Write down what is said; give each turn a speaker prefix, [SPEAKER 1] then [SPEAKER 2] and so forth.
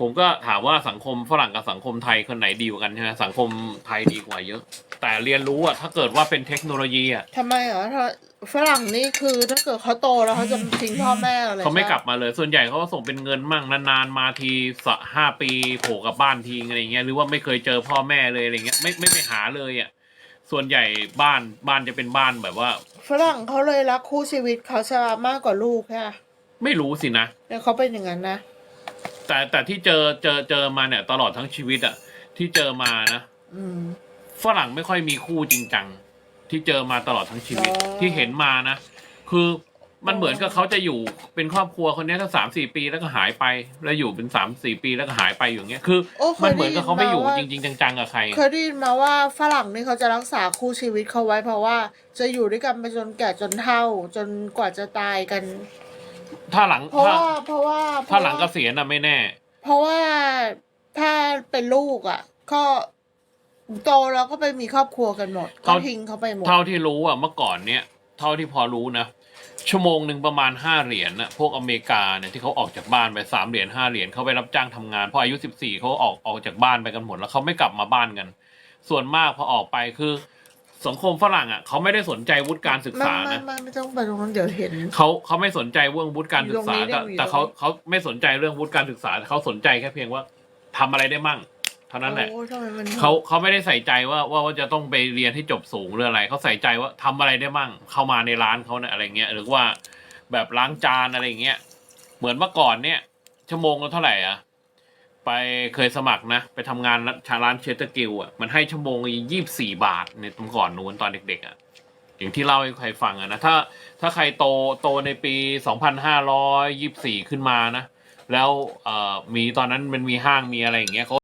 [SPEAKER 1] ผมก็ถามว่าสังคมฝรั่งกับสังคมไทยคนไหนดีกว่ากันใช่ไหมสังคมไทยดีกว่าเยอะ แต่เรียนรู้อะถ้าเกิดว่าเป็นเทคโนโลยีอะ
[SPEAKER 2] ทำไมเหรอถ้าฝรั่งนี่คือถ้าเกิดเขาโตแล้วเขาจะทิ้งพ่อแม่อะไร
[SPEAKER 1] เขาไม่กลับมาเลย ส่วนใหญ่เขาก็ส่งเป็นเงินมั่งนานๆมาทีสะห้าปีโผล่กลับบ้านทีอะไรเงี้ยหรือว่าไม่เคยเจอพ่อแม่เลยอะไรเงี้ยไม่ไม่ไปหาเลยอะส่วนใหญ่บ้านบ้านจะเป็นบ้านแบบว่า
[SPEAKER 2] ฝรั่งเขาเลยรักคู่ชีวิตเขาจะมากกว่าลูกค่ะ
[SPEAKER 1] ไม่รู้สินะ
[SPEAKER 2] เนี่ยเขาเป็นอย่างนั้นนะ
[SPEAKER 1] แต่แต่ที่เจอเจอเจอมาเนี่ย ตลอดทั้งชีวิตอะที่เจอมานะ
[SPEAKER 2] อืม
[SPEAKER 1] ฝรั่งไม่ค่อยมีคู่จริงจังที่เจอมาตลอดทั้งชีวิต
[SPEAKER 2] อ๋อ
[SPEAKER 1] ที่เห็นมานะคือมันเหมือนกับเขาจะอยู่เป็นครอบครัวคนเนี้ยถ้าสามสี่ปีแล้วก็หายไป แล้วอยู่เป็นสามสี่ปีแล้วก็หายไปอย่างเงี้ยคือ
[SPEAKER 2] โอ้เค
[SPEAKER 1] มัน
[SPEAKER 2] ย
[SPEAKER 1] เหมื
[SPEAKER 2] ได้
[SPEAKER 1] อน
[SPEAKER 2] ยิ
[SPEAKER 1] กับ
[SPEAKER 2] น
[SPEAKER 1] เขาไม่
[SPEAKER 2] มา
[SPEAKER 1] อยู่
[SPEAKER 2] ว่า
[SPEAKER 1] จริง ๆ จังๆกับใคร
[SPEAKER 2] เคยได้ยินมาว่าฝรั่งนี่เขาจะรักษาคู่ชีวิตเขาไว้เพราะว่าจะอยู่ด้วยกันไปจนแก่จนเฒ่า จนกว่าจะตายกัน
[SPEAKER 1] ถ้าหลัง
[SPEAKER 2] เพราะ
[SPEAKER 1] ถ้า
[SPEAKER 2] ว่าเพราะว่า
[SPEAKER 1] ถ้าหลังเกษียณน่ะไม่แน่
[SPEAKER 2] เพราะว่าถ้าเป็นลูกอะ ก็โตแล้วก็ไปมีครอบครัวกันหมดก็
[SPEAKER 1] เขา
[SPEAKER 2] ทิ้งเขาไปหมด
[SPEAKER 1] เท่าที่รู้อะเมื่อก่อนเนี้ยเท่าที่พอรู้นะ ชั่วโมงหนึ่งประมาณห้าเหรียญนะพวกอเมริกาเนี่ยที่เขาออกจากบ้านไปสามเหรียญห้าเหรียญเขาไปรับจ้างทำงานพออายุสิบสี่เขาออกออกจากบ้านไปกันหมดแล้วเขาไม่กลับมาบ้านกัน ส่วนมากพอออกไปคือ สังคมฝรั่งอะเขาไม่ได้สนใจวุฒิการศึก
[SPEAKER 2] ไม่
[SPEAKER 1] ษา
[SPEAKER 2] ไม่
[SPEAKER 1] นะ
[SPEAKER 2] ไม่ไม่ต้องไปตรงนั้นเดี๋ยวเห็น
[SPEAKER 1] เขาเขาไม่สนใจเรื่องวุฒิการศึกษา
[SPEAKER 2] อยู่ตรงนี้
[SPEAKER 1] แต่
[SPEAKER 2] เนี่ย
[SPEAKER 1] แต่เขา
[SPEAKER 2] อยู่ตรงนี้
[SPEAKER 1] เขาไม่สนใจเรื่องวุฒิการศึกษาแต่เขาสนใจแค่เพียงว่าทำอะไรได้มั่ง เท่านั้นแหละ
[SPEAKER 2] โอ้ทำไมมัน
[SPEAKER 1] เขาเขาไม่ได้ใส่ใจว่าว่าว่าจะต้องไปเรียนให้จบสูงหรืออะไร เขาใส่ใจว่าทำอะไรได้มั่ง เข้ามาในร้านเขาเนี่ยอะไรเงี้ยหรือว่าแบบล้างจานอะไรเงี้ยเหมือนเมื่อก่อนเนี่ย ชั่วโมงละเท่าไหร่อะ ไปเคยสมัครนะ ไปทำงานชาร้านเชสเตอร์กิลอะมันให้ชั่วโมงยี่สิบสี่บาทในตอนก่อนนู้นตอนเด็กๆอะอย่างที่เล่าให้ใครฟังอะนะถ้าถ้าใครโตโตในปีสองพันห้าร้อยยี่สิบสี่ขึ้นมานะ แล้วเอ่อมีตอนนั้นมันมีห้างมีอะไรอย่างเงี้ยเขา